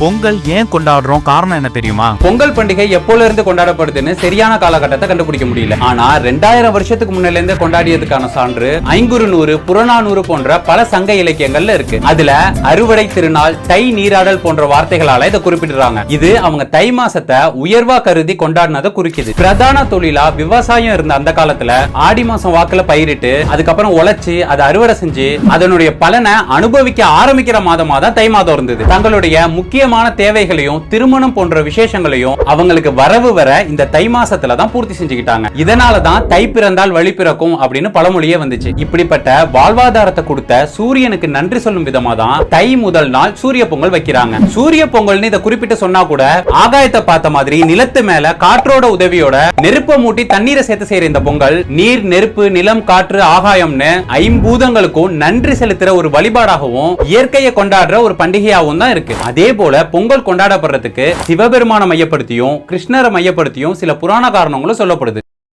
பொங்கல் ஏன் கொண்டாடுறோம்? காரணம் என்ன தெரியுமா? பொங்கல் பண்டிகை எப்போல இருந்து கொண்டாடப்படுதுன்னு சரியான காலகட்டத்தை கண்டுபிடிக்க முடியல. ஆனா ரெண்டாயிரம் வருஷத்துக்கு முன்னில இருந்து கொண்டாடியதுக்கான சான்று ஐங்குறு நூறு புறநானூறு போன்ற பல சங்க இலக்கியங்கள்ல இருக்கு. அதுல அறுவடை திருநாள் தை நீராடல் போன்ற வார்த்தைகளால இதை குறிப்பிடுறாங்க. இது அவங்க தை மாசத்தை உயர்வா கருதி கொண்டாடினதை குறிக்குது. பிரதான தொழிலா விவசாயம் இருந்த அந்த காலத்துல ஆடி மாசம் வாக்குல பயிரிட்டு அதுக்கப்புறம் உழைச்சு அதை அறுவடை செஞ்சு அதனுடைய பலனை அனுபவிக்க ஆரம்பிக்கிற மாதமா தான் தை மாதம் இருந்தது. தங்களுடைய முக்கிய முக்கியமான தேவைகளையும் திருமணம் போன்ற விசேஷங்களையும் அவங்களுக்கு வரவு வர இந்த தை மாசத்துல தான் பூர்த்தி செஞ்சுக்கிட்டாங்க. இதனால தான் தை பிறந்தால் வழி பிறக்கும் அப்படின்னு பழமொழியே வந்துச்சு. இப்படிப்பட்ட வாழ்வாதாரத்தை கொடுத்த சூரியனுக்கு நன்றி சொல்லும் விதமா தான் தை முதல் நாள் சூரிய பொங்கல் வைக்கிறாங்க. சூரிய பொங்கல்னு இதை குறிப்பிட்டு சொன்னா கூட ஆகாயத்தை பார்த்த மாதிரி நிலத்து மேல காற்றோட உதவியோட நெருப்பை மூட்டி தண்ணீரை சேர்த்து செய்யற இந்த பொங்கல் நீர் நெருப்பு நிலம் காற்று ஆகாயம்னு ஐம்பூதங்களுக்கும் நன்றி செலுத்துற ஒரு வழிபாடாகவும் இயற்கையை கொண்டாடுற ஒரு பண்டிகையாகவும் தான் இருக்கு. அதே போல போல பொங்கல் கொண்டாடப்படுறதுக்கு சிவபெருமானை மையப்படுத்தியும் கிருஷ்ணரை மையப்படுத்தியும் சில புராண காரணங்களும் சொல்லப்படுது.